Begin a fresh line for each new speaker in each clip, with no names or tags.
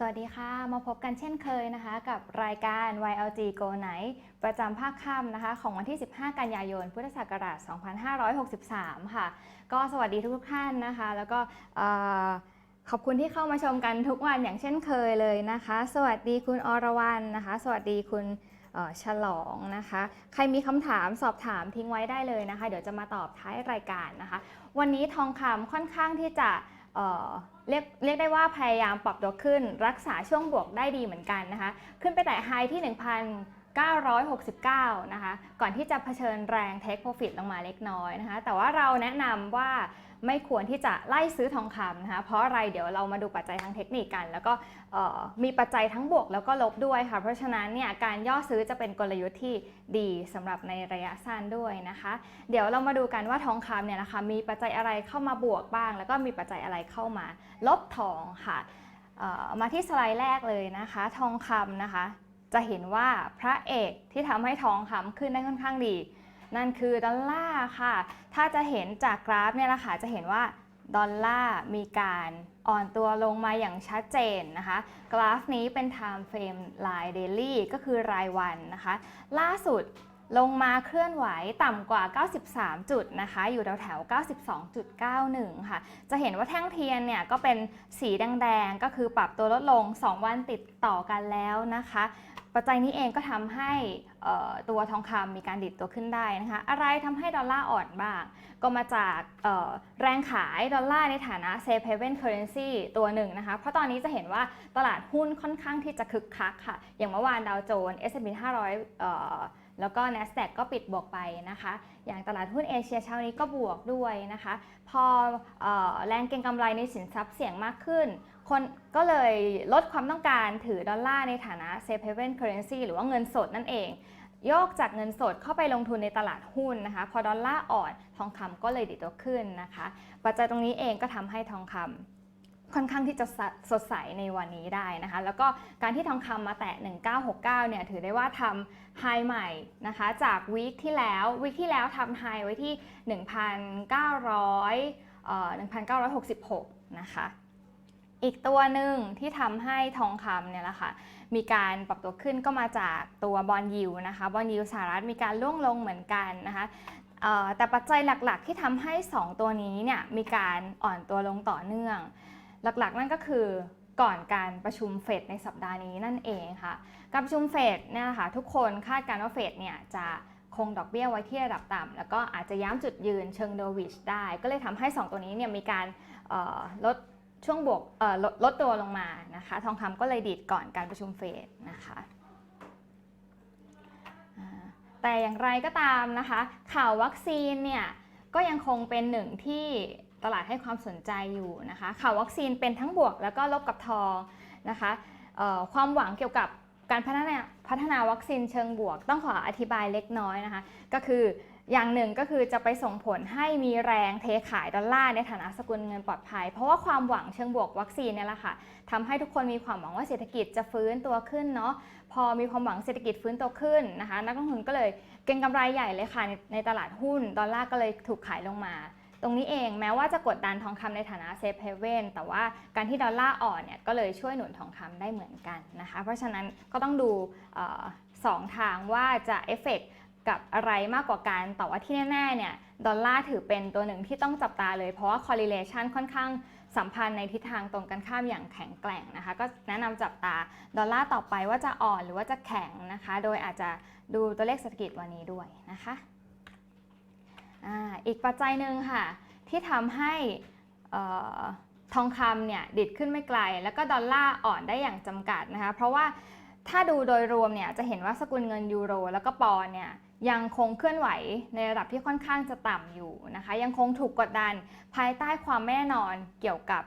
สวัสดีค่ะ มาพบกันเช่นเคยนะคะ กับรายการ YLG Go Night ประจำภาคค่ำนะคะ ของวันที่ 15 กันยายน พุทธศักราช 2563 ค่ะ ก็สวัสดีทุกท่านนะคะ แล้วก็ขอบคุณที่เข้ามาชมกันทุกวันอย่างเช่นเคยเลยนะคะ สวัสดีคุณอรวรรณนะคะ สวัสดีคุณฉลองนะคะ ใครมีคำถามสอบถามทิ้งไว้ได้เลยนะคะ เดี๋ยวจะมาตอบท้ายรายการนะคะ วันนี้ทองคำค่อนข้างที่จะ เเรียกเรียกได้ว่าพยายามปรับตัวขึ้น รักษาช่วงบวกได้ดีเหมือนกันนะคะ ขึ้นไปแต่ไฮที่ 1,969 นะคะ ก่อนที่จะเผชิญแรงเทคโปรฟิตลงมาเล็กน้อยนะคะ แต่ว่าเราแนะนำว่า ไม่ควรที่จะไล่ซื้อทองคำนะคะเพราะอะไรเดี๋ยวเรามาดูปัจจัยทางเทคนิคกัน แล้วก็มีปัจจัยทั้งบวกแล้วก็ลบด้วยค่ะ เพราะฉะนั้นเนี่ยการย่อซื้อจะเป็นกลยุทธ์ที่ดีสำหรับในระยะสั้นด้วยนะคะ เดี๋ยวเรามาดูกันว่าทองคำเนี่ยนะคะมีปัจจัยอะไรเข้ามาบวกบ้าง แล้วก็มีปัจจัยอะไรเข้ามาลบทองค่ะมาที่สไลด์แรกเลยนะคะ ทองคำนะคะ จะเห็นว่าพระเอกที่ทำให้ทองคำขึ้นได้ค่อนข้างดี นั่นคือดอลลาร์ค่ะ ถ้าจะเห็นจากกราฟเนี่ยแหละคะจะเห็นว่าดอลลาร์มีการอ่อนตัวลงมาอย่างชัดเจนนะคะ กราฟนี้เป็น time frame ราย daily ก็คือรายวันนะคะ ล่าสุดลงมาเคลื่อนไหวต่ำกว่า 93 จุดนะคะ อยู่แถวแถวๆ92.91 ค่ะ จะเห็นว่าแท่งเทียนเนี่ยก็เป็นสีแดงๆ ก็คือปรับตัวลดลง 2 วันติดต่อกันแล้วนะคะ ปัจจัยนี้เองก็ทำให้ตัวทองคำมีการดิดตัวขึ้นได้นะคะ อะไรทำให้ดอลลาร์อ่อนบ้าง ก็มาจากแรงขายดอลลาร์ในฐานะ safe haven currency ตัวหนึ่งนะคะ เพราะตอนนี้จะเห็นว่าตลาดหุ้นค่อนข้างที่จะคึกคักค่ะ อย่างเมื่อวานดาวโจนส์ S&P 500เอ่อแล้วก็ NASDAQ ก็ปิดบวกไปนะคะ อย่างตลาดหุ้นเอเชียเช้านี้ก็บวกด้วยนะคะพอออแรงเก็งกำไรในสินทรัพย์เสี่ยงมากขึ้น คนก็เลยลดความต้องการถือดอลลาร์ในฐานะ safe haven currency หรือว่าเงินสดนั่นเอง โยกจากเงินสดเข้าไปลงทุนในตลาดหุ้นนะคะ พอดอลลาร์อ่อนทองคำก็เลยดีตัวขึ้นนะคะ ปัจจัยตรงนี้เองก็ทำให้ทองคำค่อนข้างที่จะสดใสในวันนี้ได้นะคะ แล้วก็การที่ทองคำมาแตะ 1969 เนี่ย ถือได้ว่าทำไฮใหม่นะคะ จากวีคที่แล้ว วีคที่แล้วทำไฮไว้ที่ 1,900เอ่อ1,966 นะคะ อีกตัวหนึ่งที่ทำให้ทองคำเนี่ยแหละค่ะ มีการปรับตัวขึ้นก็มาจากตัวบอลยูนะคะบอลยูสหรัฐมีการล่วงลงเหมือนกันนะคะแต่ปัจจัยหลักๆ ที่ทำให้ 2 ตัวนี้เนี่ยมีการอ่อนตัวลงต่อเนื่อง หลักๆ นั่นก็คือก่อนการประชุมเฟดในสัปดาห์นี้นั่นเองค่ะ การประชุมเฟดเนี่ยนะคะทุกคนคาดการณ์ว่าเฟดเนี่ยจะคงดอกเบี้ยไว้ที่ระดับต่ำแล้วก็อาจจะย้ำจุดยืนเชิงโดวิชได้ ก็เลยทำให้ 2 ตัวนี้เนี่ยมีการลด ช่วงบวกลดลดตัวลงมานะคะ ทองคำก็เลยดีดก่อนการประชุมเฟดนะคะแต่อย่างไรก็ตามนะคะ ข่าววัคซีนเนี่ยก็ยังคงเป็นหนึ่งที่ตลาดให้ความสนใจอยู่นะคะ ข่าววัคซีนเป็นทั้งบวกแล้วก็ลบกับทองนะคะความหวังเกี่ยวกับการพัฒนาพัฒนาวัคซีนเชิงบวก ต้องขออธิบายเล็กน้อยนะคะ ก็คือ อย่างหนึ่งก็คือจะไปส่งผลให้มีแรงเทขายดอลลาร์ในฐานะสกุลเงินปลอดภัย เพราะว่าความหวังเชิงบวกวัคซีนเนี่ยแหละค่ะทำให้ทุกคนมีความหวังว่าเศรษฐกิจจะฟื้นตัวขึ้นเนาะพอมีความหวังเศรษฐกิจฟื้นตัวขึ้นนะคะนักลงทุนก็เลยเก็งกำไรใหญ่เลยค่ะในในตลาดหุ้นดอลลาร์ก็เลยถูกขายลงมาตรงนี้เองแม้ว่าจะกดดันทองคำในฐานะเซฟเฮเว่นแต่ว่าการที่ดอลลาร์อ่อนเนี่ยก็เลยช่วยหนุนทองคำได้เหมือนกันนะคะเพราะฉะนั้นก็ต้องดูออสองทางว่าจะเอฟเฟกต์ กับอะไรมากกว่ากัน แต่ว่าที่แน่ๆเนี่ยดอลลาร์ถือเป็นตัวหนึ่งที่ต้องจับตาเลย เพราะว่า correlation ค่อนข้างสัมพันธ์ในทิศทางตรงกันข้ามอย่างแข็งแกร่งนะคะ ก็แนะนำจับตาดอลลาร์ต่อไปว่าจะอ่อนหรือว่าจะแข็งนะคะ โดยอาจจะดูตัวเลขเศรษฐกิจวันนี้ด้วยนะคะออีกปัจจัยหนึ่งค่ะ ที่ทำให้ออทองคำเนี่ยดิดขึ้นไม่ไกล แล้วก็ดอลลาร์อ่อนได้อย่างจำกัดนะคะ เพราะว่าถ้าดูโดยรวมเนี่ยจะเห็นว่าสกุลเงินยูโร แล้วก็ปอนเนี่ย ยังคงเคลื่อนไหวในระดับที่ค่อนข้างจะต่ำอยู่นะคะ ยังคงถูกกดดันภายใต้ความไม่แน่นอนเกี่ยวกับ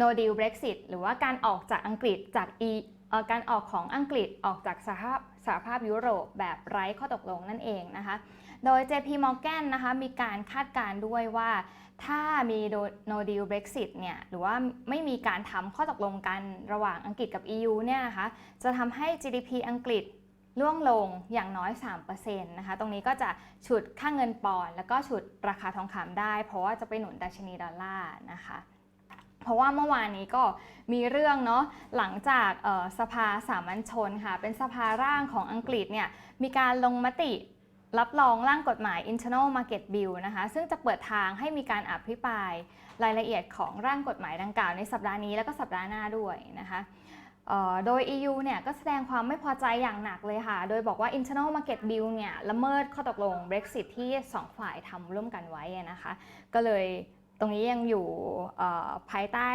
no deal Brexit หรือว่าการออกจากอังกฤษจาก E เอ่อการออกของอังกฤษออกจากสหภาพสหภาพยุโรปแบบไร้ข้อตกลงนั่นเองนะคะ โดย JP Morgan นะคะมีการคาดการณ์ด้วยว่าถ้ามี no deal Brexit เนี่ยหรือว่าไม่มีการทำข้อตกลงกันระหว่างอังกฤษกับ EU เนี่ยนะคะจะทำให้ GDP อังกฤษ ล่วงลงอย่างน้อย 3%นะคะ ตรงนี้ก็จะฉุดค่าเงินปอนด์แล้วก็ฉุดราคาทองคำได้ เพราะว่าจะไปหนุนดัชนีดอลลาร์นะคะ เพราะว่าเมื่อวานนี้ก็มีเรื่องเนาะหลังจากสภาสามัญชนค่ะ เป็นสภาร่างของอังกฤษเนี่ยมีการลงมติรับรองร่างกฎหมาย Internal Market Bill นะคะ ซึ่งจะเปิดทางให้มีการอภิปรายรายละเอียดของร่างกฎหมายดังกล่าวในสัปดาห์นี้แล้วก็สัปดาห์หน้าด้วยนะคะ โดย EU เนี่ยก็แสดงความไม่พอใจอย่างหนักเลยค่ะ โดยบอกว่า Internal Market Bill เนี่ยละเมิดข้อตกลง Brexit ที่ 2 ฝ่ายทำร่วมกันไว้นะคะ ก็เลยตรงนี้ยังอยู่ภายใต้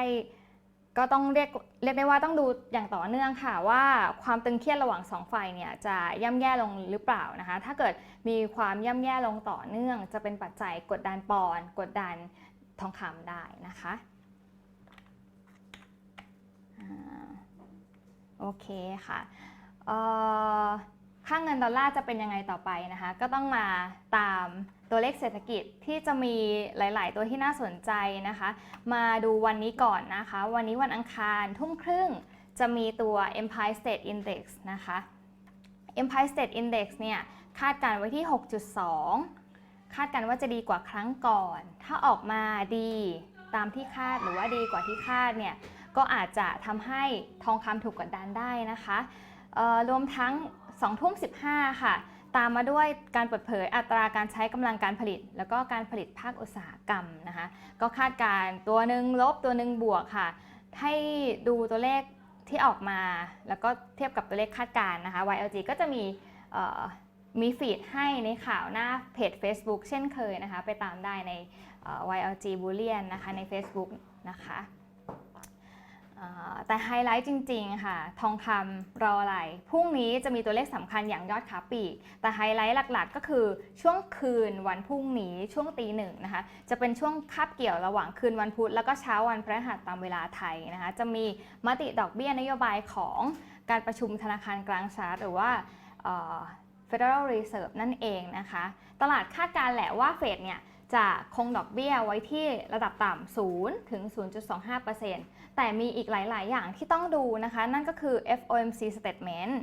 ก็ต้องเรียกเรียกได้ว่าต้องดูอย่างต่อเนื่องค่ะ ว่าความตึงเครียดระหว่างสองฝ่ายเนี่ยจะย่ำแย่ลงหรือเปล่านะคะ ถ้าเกิดมีความย่ำแย่ลงต่อเนื่อง จะเป็นปัจจัยกดดันปอนกดดันทองคำได้นะคะ โอเคค่ะค่างเงินดอลลาร์จะเป็นยังไงต่อไปนะคะ ก็ต้องมาตามตัวเลขเศรษฐกิจที่จะมีหลาย ๆ ตัวที่น่าสนใจนะคะ มาดูวันนี้ก่อนนะคะ วันนี้วันอังคารทุ่มครึ่งจะมีตัว Empire State Index นะคะ Empire State Index เนี่ยคาดการณ์ไว้ที่ 6.2 คาดการณ์ว่าจะดีกว่าครั้งก่อน ถ้าออกมาดีตามที่คาดหรือว่าดีกว่าที่คาดเนี่ย ก็อาจจะทำให้ทองคำถูกกดดันได้นะคะรวมทั้ง2ทุ่ม15 ค่ะ ตามมาด้วยการเปิดเผยอัตราการใช้กำลังการผลิต แล้วก็การผลิตภาคอุตสาหกรรมนะคะ ก็คาดการ์ตัวหนึ่งลบตัวหนึ่งบวกค่ะ ให้ดูตัวเลขที่ออกมา แล้วก็เทียบกับตัวเลขคาดการ์นะคะ YLG ก็จะมีมีฟีดให้ในข่าวหน้าเพจ Facebook เช่นเคยนะคะ ไปตามได้ใน YLG Bullion นะคะใน Facebook นะคะ แต่ไฮไลท์จริง ๆ ค่ะ ทองคำรออะไร พรุ่งนี้จะมีตัวเลขสำคัญอย่างยอดขาปีก แต่ไฮไลท์หลักๆ ก็คือช่วงคืนวันพรุ่งนี้ช่วงตีหนึ่งนะคะ จะเป็นช่วงคาบเกี่ยวระหว่างคืนวันพุธ แล้วก็เช้าวันพฤหัสตามเวลาไทยนะคะ จะมีมติดอกเบี้ยนโยบายของการประชุมธนาคารกลางสหรัฐหรือว่า Federal Reserve นั่นเองนะคะ ตลาดคาดการแหละว่าเฟดเนี่ยจะคงดอกเบี้ยไว้ที่ระดับต่ำ0ถึง 0.25% แต่มีอีกหลาย ๆ อย่างที่ต้องดูนะคะ นั่นก็คือ FOMC Statement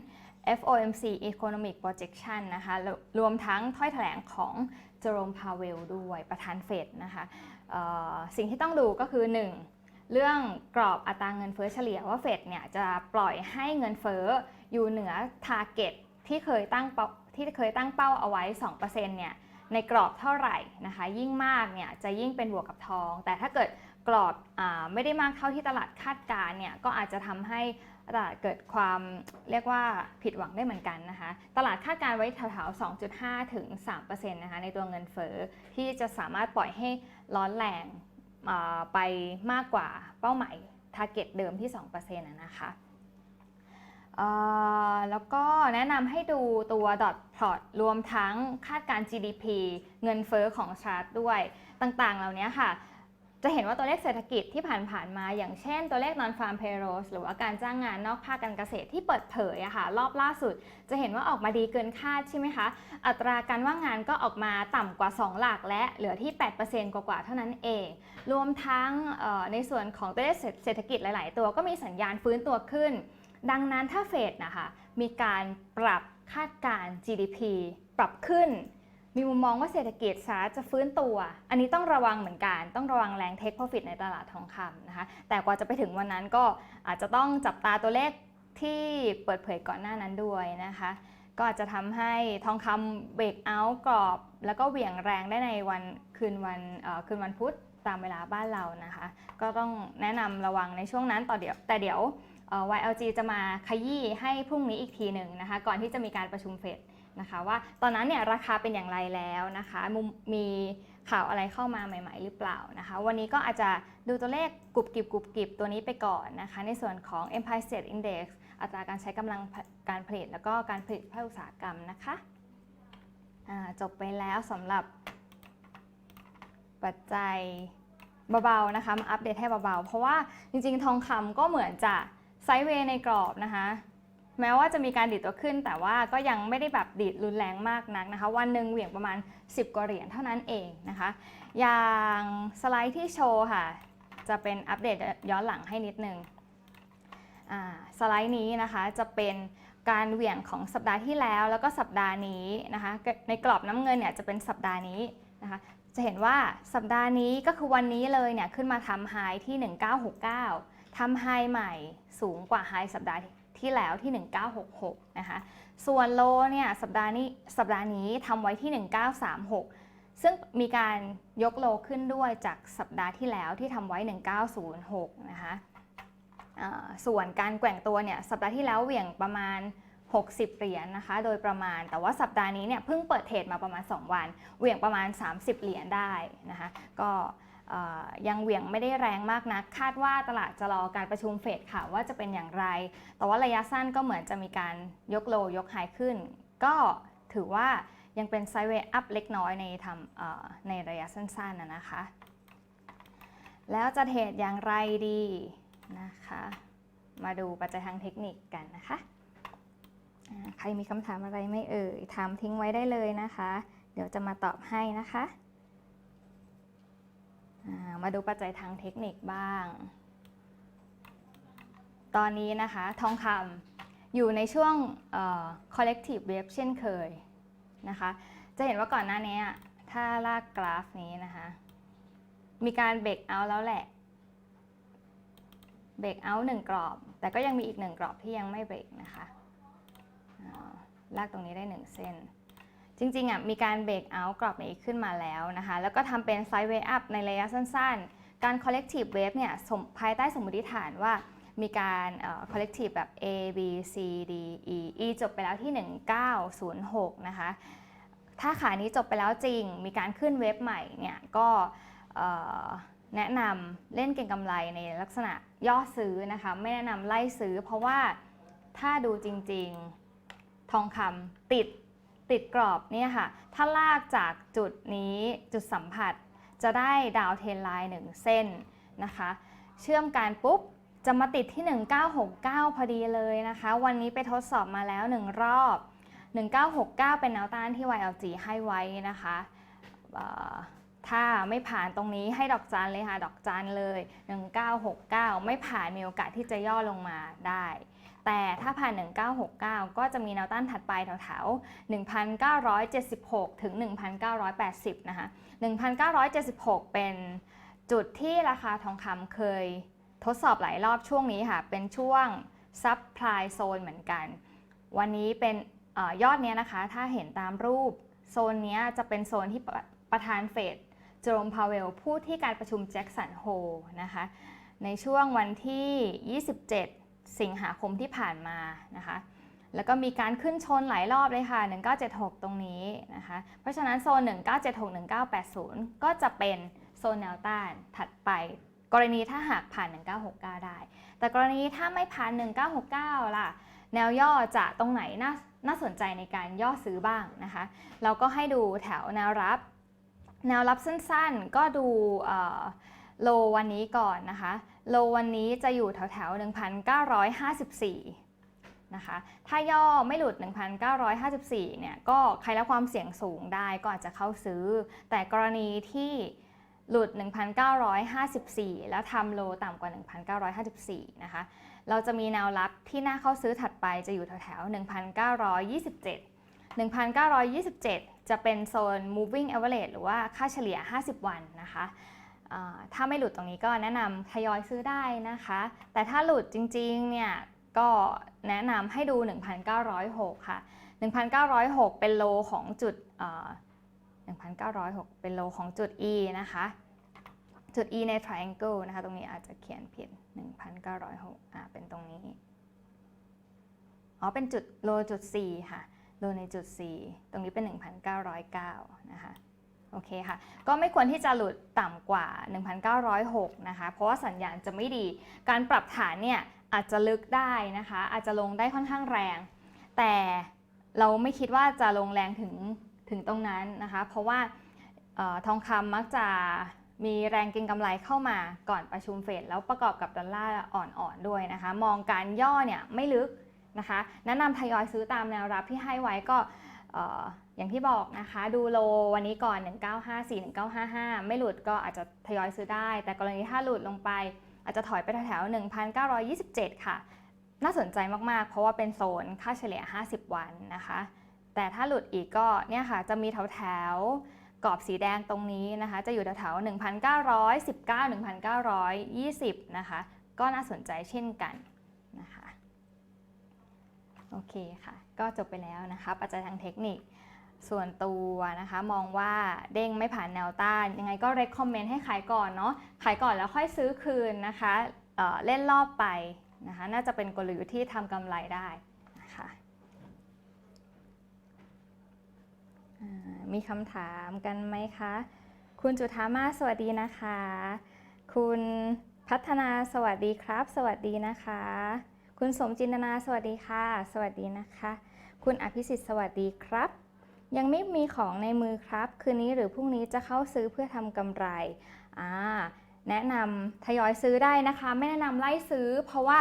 FOMC Economic Projection นะคะรวมทั้งถ้อยแถลงของเจอโรมพาเวลด้วยประธานเฟดนะคะสิ่งที่ต้องดูก็คือ 1. เรื่องกรอบอัตราเงินเฟ้อเฉลี่ยว่าเฟดเนี่ยจะปล่อยให้เงินเฟ้ออยู่เหนือ Target ที่เคยตั้งที่เคยตั้งเป้าเอาไว้ 2%เนี่ยในกรอบเท่าไหร่นะคะ ยิ่งมากเนี่ยจะยิ่งเป็นบวกกับทอง แต่ถ้าเกิด กรอบอไม่ได้มากเท่าที่ตลาดคาดการ์เนี่ยก็อาจจะทำให้ตลาดเกิดความเรียกว่าผิดหวังได้เหมือนกันนะคะ ตลาดคาดการณ์ไว้แถวๆ 2.5 ถึง 3%นะคะในตัวเงินเฟ้อที่จะสามารถปล่อยให้ร้อนแรงไปมากกว่าเป้าหมาย target เดิมที่2%นะนะคะแล้วก็แนะนำให้ดูตัว dot plot รวมทั้งคาดการณ์ GDP เงินเฟอ้อของชาร์ตด้วยต่างๆ เหล่านี้ค่ะ จะเห็นว่าตัวเลขเศรษฐกิจที่ผ่านๆมา อย่างเช่นตัวเลข non farm payrolls หรือว่าการจ้างงานนอกภาคการเกษตรที่เปิดเผยอะค่ะรอบล่าสุด จะเห็นว่าออกมาดีเกินคาดใช่ไหมคะ อัตราการว่างงานก็ออกมาต่ำกว่า 2 หลักและเหลือที่ 8%กว่าๆเท่านั้นเอง รวมทั้งในส่วนของตัวเลขเศรษฐกิจหลาย ๆ ตัวก็มีสัญญาณฟื้นตัวขึ้น ดังนั้นถ้าเฟดนะคะมีการปรับคาดการณ์ GDP ปรับขึ้น มีมุมมองว่าเศรษฐกิจสหรัฐจะฟื้นตัว อันนี้ต้องระวังเหมือนกัน ต้องระวังแรงเทคโปรฟิตในตลาดทองคำนะคะ แต่กว่าจะไปถึงวันนั้นก็อาจจะต้องจับตาตัวเลขที่เปิดเผยก่อนหน้านั้นด้วยนะคะ ก็อาจจะทำให้ทองคำเบรกเอาท์กรอบ แล้วก็เหวี่ยงแรงได้ในวันคืนวันคืนวันพุธตามเวลาบ้านเรานะคะ ก็ต้องแนะนำระวังในช่วงนั้นต่อเดี๋ยวแต่เดี๋ยว YLG จะมาขยี้ให้พรุ่งนี้อีกทีหนึ่งนะคะ ก่อนที่จะมีการประชุมเฟด นะคะว่าตอนนั้นเนี่ยราคาเป็นอย่างไรแล้วนะคะมุมมีข่าวอะไรเข้ามาใหม่ ๆ หรือเปล่านะคะวันนี้ก็อาจจะดูตัวเลขกรุบกริบกรุบกริบตัวนี้ไปก่อนนะคะในส่วนของ Empire State Index อัตราการใช้กำลังการผลิต แล้วก็การผลิตภาคอุตสาหกรรมนะคะจบไปแล้วสำหรับปัจจัยเบาๆนะคะมาอัปเดตให้เบาๆ เพราะว่าจริงๆ ทองคำก็เหมือนจะไซด์เวย์ในกรอบนะคะ แม้ว่าจะมีการดีดตัวขึ้น แต่ว่าก็ยังไม่ได้แบบดีดรุนแรงมากนักนะคะ วันหนึ่งเหวี่ยงประมาณ 10 กว่าเหรียญเท่านั้นเองนะคะ อย่างสไลด์ที่โชว์ค่ะ จะเป็นอัปเดตย้อนหลังให้นิดนึงสไลด์นี้นะคะจะเป็นการเหวี่ยงของสัปดาห์ที่แล้ว แล้วก็สัปดาห์นี้นะคะ ในกรอบน้ำเงินเนี่ยจะเป็นสัปดาห์นี้นะคะจะเห็นว่าสัปดาห์นี้ก็คือวันนี้เลยเนี่ยขึ้นมาทำไฮที่ 1969ทำไฮใหม่สูงกว่าไฮสัปดาห์ ที่แล้วที่ 1966 นะคะ ส่วนโลเนี่ยสัปดาห์นี้สัปดาห์นี้ทำไว้ที่ 1936 ซึ่งมีการยกโลขึ้นด้วยจากสัปดาห์ที่แล้วที่ทำไว้ 1906 นะคะส่วนการแกว่งตัวเนี่ยสัปดาห์ที่แล้วเหวี่ยงประมาณ 60 เหรียญนะคะ โดยประมาณแต่ว่าสัปดาห์นี้เนี่ยเพิ่งเปิดเทรดมาประมาณ 2 วัน เหวี่ยงประมาณ 30 เหรียญได้นะคะก็ ยังเหวี่ยงไม่ได้แรงมากนัก คาดว่าตลาดจะรอการประชุมเฟดค่ะว่าจะเป็นอย่างไร แต่ว่าระยะสั้นก็เหมือนจะมีการยกโลยกไฮขึ้น ก็ถือว่ายังเป็นไซด์เวย์อัพเล็กน้อยในทำในระยะสั้นๆนะนะคะ แล้วจะเทรดอย่างไรดีนะคะ มาดูปัจจัยทางเทคนิคกันนะคะ ใครมีคำถามอะไรไม่เอ่ย ถามทิ้งไว้ได้เลยนะคะ เดี๋ยวจะมาตอบให้นะคะ มาดูปัจจัยทางเทคนิคบ้าง ตอนนี้นะคะทองคำอยู่ในช่วง collective wave เช่นเคยนะคะ จะเห็นว่าก่อนหน้านี้ถ้าลากกราฟนี้นะคะ มีการเบรกเอาแล้วแหละเบรกเอาหนึ่งกรอบ แต่ก็ยังมีอีกหนึ่งกรอบที่ยังไม่เบรกนะคะลากตรงนี้ได้หนึ่งเส้น จริงๆอะมีการเบรกเอากรอบนี้ขึ้นมาแล้วนะคะ แล้วก็ทำเป็นไซด์เวย์อัพในระยะสั้นๆ การ collective wave เนี่ยภายใต้สมมติฐานว่ามีการเอ่อ collective แบบ A B C D E E จบไปแล้วที่ 1906 นะคะ ถ้าขานี้จบไปแล้วจริง มีการขึ้นเว็บใหม่เนี่ยก็แนะนำเล่นเก็งกำไรในลักษณะย่อซื้อนะคะ ไม่แนะนำไล่ซื้อ เพราะว่าถ้าดูจริง ๆ ทองคำติด ติดกรอบเนี่ยค่ะ ถ้าลากจากจุดนี้จุดสัมผัส จะได้ดาวเทนไลน์หนึ่งเส้นนะคะ เชื่อมกันปุ๊บจะมาติดที่ 1969 พอดีเลยนะคะ วันนี้ไปทดสอบมาแล้ว 1 รอบ 1969 เป็นแนวต้านที่ YLG ให้ไว้นะคะถ้าไม่ผ่านตรงนี้ให้ดอกจันเลยค่ะ ดอกจันเลย 1969 ไม่ผ่านมีโอกาสที่จะย่อลงมาได้ ถ้าผ่าน 1969 ก็จะมีแนวต้านถัดไปแถวๆ 1,976 ถึง 1,980 นะคะ 1,976 เป็นจุดที่ราคาทองคำเคยทดสอบหลายรอบช่วงนี้ค่ะ เป็นช่วงซับพลายโซนเหมือนกัน วันนี้เป็นอยอดเนี้ยนะคะ ถ้าเห็นตามรูปโซนนี้จะเป็นโซนที่ประประธานเฟดเจอโรมพาเวลพูดที่การประชุมแจ็คสันโฮนะคะ ในช่วงวันที่ 27 สิงหาคมที่ผ่านมานะคะ แล้วก็มีการขึ้นชนหลายรอบเลยค่ะ 1976 ตรงนี้นะคะ เพราะฉะนั้นโซน 1976 1980 ก็จะเป็นโซนแนวต้านถัดไป กรณีถ้าหากผ่าน 1969 ได้ แต่กรณีถ้าไม่ผ่าน 1969 ล่ะ แนวย่อจะตรงไหนน่าน่าสนใจในการย่อซื้อบ้างนะคะ เราก็ให้ดูแถวแนวรับ แนวรับสั้นๆ ก็ดู โลวันนี้ก่อนนะคะ โลวันนี้จะอยู่แถวแถวๆ1,954 นะคะ ถ้าย่อไม่หลุด 1,954 เนี่ย ก็ใครรับความเสี่ยงสูงได้ก็อาจจะเข้าซื้อ แต่กรณีที่หลุด 1,954 แล้วทำโลต่ำกว่า 1,954 นะคะ เราจะมีแนวรับที่น่าเข้าซื้อถัดไปจะอยู่แถวๆ1,927 1,927 จะเป็นโซน moving average หรือว่าค่าเฉลี่ย 50 วันนะคะ ถ้าไม่หลุดตรงนี้ก็แนะนำทยอยซื้อได้นะคะ แต่ถ้าหลุดจริงๆเนี่ยก็แนะนำให้ดู 1,906 ค่ะ 1,906 เป็นโลของจุดเอ่อ1,906 เป็นโลของจุด E นะคะ จุด E ใน triangle นะคะ ตรงนี้อาจจะเขียนผิด 1,906อ่าเป็นตรงนี้ อ๋อ เป็นจุดโลจุด 4 ค่ะ โลในจุด 4 ตรงนี้เป็น 1,909 นะคะ โอเคค่ะ ก็ไม่ควรที่จะหลุดต่ำกว่า 1,906 นะคะ เพราะว่าสัญญาณจะไม่ดี การปรับฐานเนี่ยอาจจะลึกได้นะคะ อาจจะลงได้ค่อนข้างแรง แต่เราไม่คิดว่าจะลงแรงถึงถึงตรงนั้นนะคะ เพราะว่าออทองคำมักจะมีแรงเก็งกำไรเข้ามาก่อนประชุมเฟดแล้วประกอบกับดอลลาร์อ่อนๆด้วยนะคะ มองการย่อเนี่ยไม่ลึกนะคะ แนะนำทยอยซื้อตามแนวรับที่ให้ไว้ก็ อย่างที่บอกนะคะดูโลวันนี้ก่อน 1954 1955 ไม่หลุดก็อาจจะทยอยซื้อได้ แต่กรณีถ้าหลุดลงไป อาจจะถอยไปแถวๆ1,927 ค่ะ น่าสนใจมากๆ เพราะว่าเป็นโซนค่าเฉลี่ย 50 วันนะคะ แต่ถ้าหลุดอีกก็เนี่ยค่ะจะมีแถวๆกรอบสีแดงตรงนี้นะคะ จะอยู่แถวๆ1,919 1,920 นะคะ ก็น่าสนใจเช่นกันนะคะโอเคค่ะ ก็จบไปแล้วนะคะ ปัจจัยทางเทคนิค ส่วนตัวนะคะมองว่าเด้งไม่ผ่านแนวต้าน ยังไงก็ recommend ให้ขายก่อนเนาะขายก่อนแล้วค่อยซื้อคืนนะคะเเล่นรอบไปนะคะน่าจะเป็นกลยุทธ์ที่ทำกำไรได้นะคะมีคำถามกันไหมคะ คุณจุธามาสวัสดีนะคะ คุณพัฒนาสวัสดีครับ สวัสดีนะคะ คุณสมจินนาสวัสดีค่ะ สวัสดีนะคะ คุณอภิสิทธิ์สวัสดีครับ ยังไม่มีของในมือครับ คืนนี้หรือพรุ่งนี้จะเข้าซื้อเพื่อทำกำไรอ่าแนะนำทยอยซื้อได้นะคะ ไม่แนะนำไล่ซื้อ เพราะว่า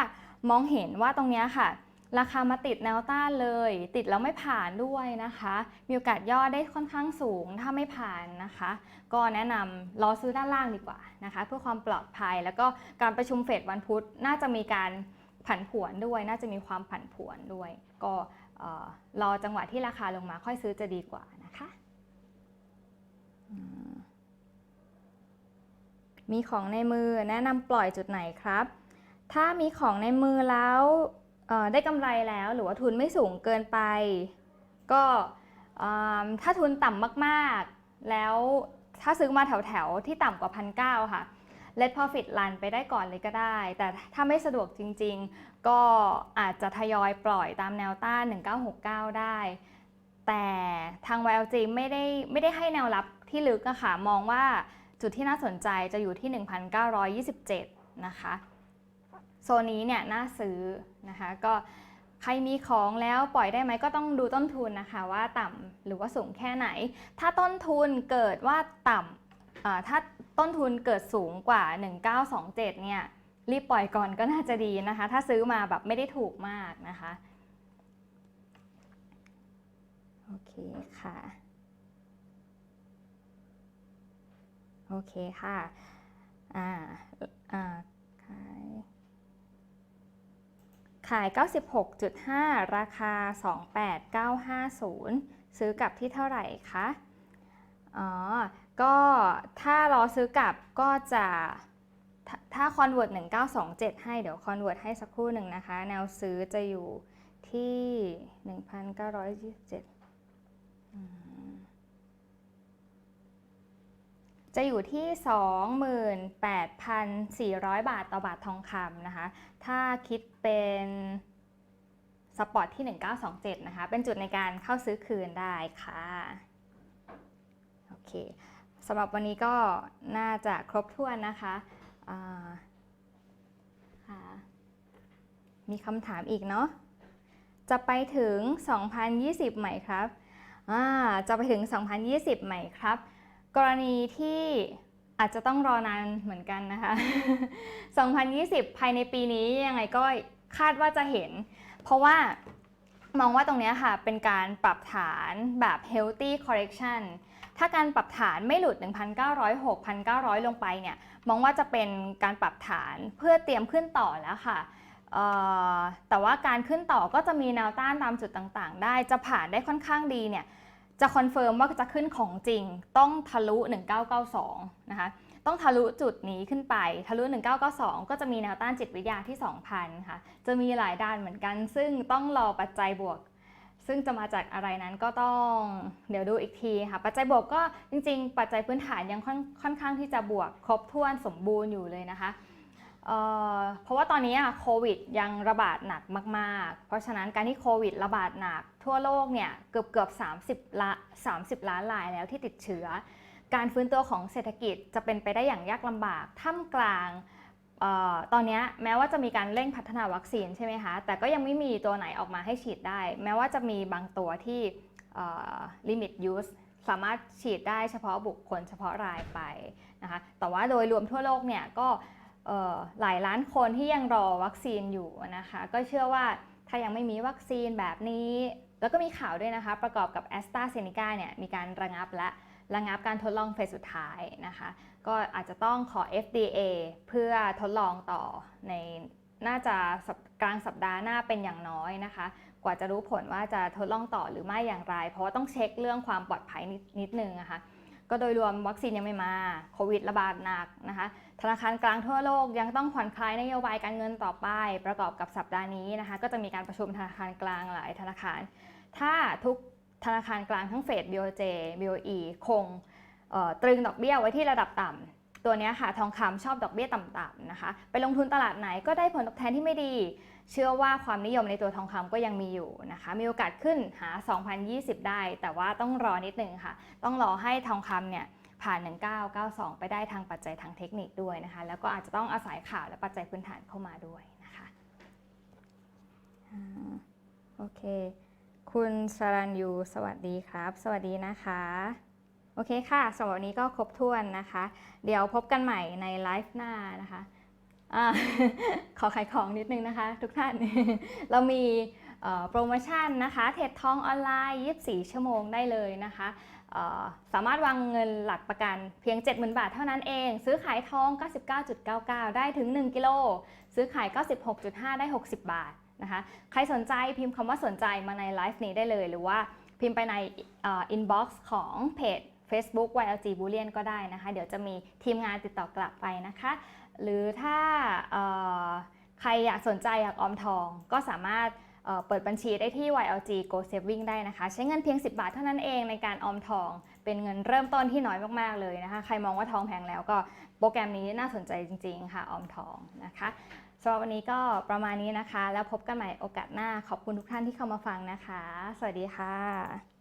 มองเห็นว่าตรงนี้ค่ะ ราคามาติดแนวต้านเลย ติดแล้วไม่ผ่านด้วยนะคะ มีโอกาสย่อได้ค่อนข้างสูงถ้าไม่ผ่านนะคะ ก็แนะนำรอซื้อด้านล่างดีกว่านะคะ เพื่อความปลอดภัยแล้วก็การประชุมเฟดวันพุธน่าจะมีการผันผวนด้วย น่าจะมีความผันผวนด้วย ก็ รอจังหวะที่ราคาลงมาค่อยซื้อจะดีกว่านะคะมีของในมือแนะนำปล่อยจุดไหนครับ ถ้ามีของในมือแล้วได้กำไรแล้วหรือว่าทุนไม่สูงเกินไป ก็ถ้าทุนต่ำมากๆ แล้วถ้าซื้อมาแถวๆ ที่ต่ำกว่าพันเค่ะ let profit run ไปได้ก่อนเลยก็ได้ แต่ถ้าไม่สะดวกจริงๆ ก็อาจจะทยอยปล่อยตามแนวต้าน 1969 ได้ แต่ทาง YLG ไม่ได้ไม่ได้ให้แนวรับที่ลึกอะค่ะ มองว่าจุดที่น่าสนใจจะอยู่ที่ 1,927 นะคะ โซนนี้เนี่ยน่าซื้อนะคะก็ใครมีของแล้วปล่อยได้ไหมก็ต้องดูต้นทุนนะคะว่าต่ำหรือว่าสูงแค่ไหน ถ้าต้นทุนเกิดว่าต่ำอ่า ถ้าต้นทุนเกิดสูงกว่า 1927 เนี่ยรีบปล่อยก่อนก็น่าจะดีนะคะ ถ้าซื้อมาแบบไม่ได้ถูกมากนะคะโอเคค่ะโอเคค่ะอ่าอ่าขายขาย 96.5 ราคา 28950 ซื้อกลับที่เท่าไหร่คะ อ๋อ ก็ถ้ารอซื้อกลับก็จะถ้าถ้า convert 1927 ให้เดี๋ยว convert ให้สักครู่หนึ่งนะคะ แนวซื้อจะอยู่ที่ 1,927อืมจะอยู่ที่ 28,400 บาทต่อบาททองคำนะคะ ถ้าคิดเป็นสปอร์ตที่ 1927 นะคะ เป็นจุดในการเข้าซื้อคืนได้ค่ะ โอเค สำหรับวันนี้ก็น่าจะครบถ้วนนะคะะมีคำถามอีกเนาะ จะไปถึง 2020 ไหมครับจะไปถึง 2020 ไหมครับ กรณีที่อาจจะต้องรอนานเหมือนกันนะคะ 2020 ภายในปีนี้ยังไงก็คาดว่าจะเห็น เพราะว่ามองว่าตรงนี้ค่ะเป็นการปรับฐานแบบ healthy correction ถ้าการปรับฐานไม่หลุด 1,906 1,900 ลงไปเนี่ยมองว่าจะเป็นการปรับฐานเพื่อเตรียมขึ้นต่อแล้วค่ะแต่ว่าการขึ้นต่อก็จะมีแนวต้านตามจุดต่างๆ ได้จะผ่านได้ค่อนข้างดีเนี่ยจะคอนเฟิร์มว่าจะขึ้นของจริงต้องทะลุ 1992 นะคะต้องทะลุจุดนี้ขึ้นไป ทะลุ 1992 ก็จะมีแนวต้านจิตวิทยาที่ 2,000 ค่ะ จะมีหลายด้านเหมือนกัน ซึ่งต้องรอปัจจัยบวก ซึ่งจะมาจากอะไรนั้นก็ต้องเดี๋ยวดูอีกทีค่ะ ปัจจัยบวกก็จริง ๆ ปัจจัยพื้นฐานยังค่อนค่อนข้างที่จะบวกครบถ้วนสมบูรณ์อยู่เลยนะคะเเพราะว่าตอนนี้อะโควิดยังระบาดหนักมากๆ เพราะฉะนั้นการที่โควิดระบาดหนัก ทั่วโลกเนี่ยเกือบเกือบ30ละ30 ล้านรายแล้วที่ติดเชื้อ การฟื้นตัวของเศรษฐกิจจะเป็นไปได้อย่างยากลำบากท่ามกลาง ตอนนี้แม้ว่าจะมีการเร่งพัฒนาวัคซีนใช่ไหมคะ แต่ก็ยังไม่มีตัวไหนออกมาให้ฉีดได้ แม้ว่าจะมีบางตัวที่ลิมิตยูสสามารถฉีดได้เฉพาะบุคคลเฉพาะรายไปนะคะ แต่ว่าโดยรวมทั่วโลกเนี่ยก็หลายล้านคนที่ยังรอวัคซีนอยู่นะคะ ก็เชื่อว่าถ้ายังไม่มีวัคซีนแบบนี้ แล้วก็มีข่าวด้วยนะคะ ประกอบกับ a s t r a z เซ e c a เนี่ยมีการระงับและ ระงับการทดลองเฟสสุดท้ายนะคะ ก็อาจจะต้องขอ FDA เพื่อทดลองต่อในน่าจะกลางสัปดาห์หน้าเป็นอย่างน้อยนะคะ กว่าจะรู้ผลว่าจะทดลองต่อหรือไม่อย่างไร เพราะว่าต้องเช็คเรื่องความปลอดภัยนิดนิดนึงนะคะก็โดยรวมวัคซีนยังไม่มาโควิดระบาดหนักนะคะ ธนาคารกลางทั่วโลกยังต้องผ่อนคลายนโยบายการเงินต่อไป ประกอบกับสัปดาห์นี้นะคะ ก็จะมีการประชุมธนาคารกลางหลายธนาคาร ถ้าทุก ธนาคารกลางทั้งเฟด BOJ BOE คงตรึงดอกเบี้ยไว้ที่ระดับต่ำตัวนี้ค่ะทองคำชอบดอกเบี้ยต่ำๆนะคะ ไปลงทุนตลาดไหนก็ได้ผลตอบแทนที่ไม่ดี เชื่อว่าความนิยมในตัวทองคำก็ยังมีอยู่นะคะ มีโอกาสขึ้นหา 2020 ได้ แต่ว่าต้องรอนิดนึงค่ะ ต้องรอให้ทองคำเนี่ยผ่าน 1992 ไปได้ทางปัจจัยทางเทคนิคด้วยนะคะ แล้วก็อาจจะต้องอาศัยข่าวและปัจจัยพื้นฐานเข้ามาด้วยนะคะโอเค คุณสรัญยูสวัสดีครับ สวัสดีนะคะ โอเคค่ะสำหรับวันนี้ก็ครบถ้วนนะคะ เดี๋ยวพบกันใหม่ในไลฟ์หน้านะคะอขอขายของนิดนึงนะคะ ทุกท่าน เรามีโปรโมชั่นนะคะเทรดทองออนไลน์ 24 ชั่วโมงได้เลยนะคะสามารถวางเงินหลักประกันเพียง 70,000 บาทเท่านั้นเอง ซื้อขายทอง 99.99 ได้ถึง 1 กิโล ซื้อขาย 96.5 ได้ 60 บาท นะคะใครสนใจพิมพ์คำว่าสนใจมาในไลฟ์นี้ได้เลย หรือว่าพิมพ์ไปในอินบ็อกซ์ของเพจ Facebook YLG Bullion ก็ได้นะคะ เดี๋ยวจะมีทีมงานติดต่อกลับไปนะคะ หรือถ้าใครอยากสนใจอยากออมทอง ก็สามารถเอ่อเปิดบัญชีได้ที่ YLG Go Saving ได้นะคะ ใช้เงินเพียง 10 บาทเท่านั้นเองในการออมทอง เป็นเงินเริ่มต้นที่น้อยมาก ๆ เลยนะคะ ใครมองว่าทองแพงแล้วก็โปรแกรมนี้น่าสนใจจริง ๆ ค่ะออมทองนะคะ สำหรับวันนี้ก็ประมาณนี้นะคะ แล้วพบกันใหม่โอกาสหน้าขอบคุณทุกท่านที่เข้ามาฟังนะคะ สวัสดีค่ะ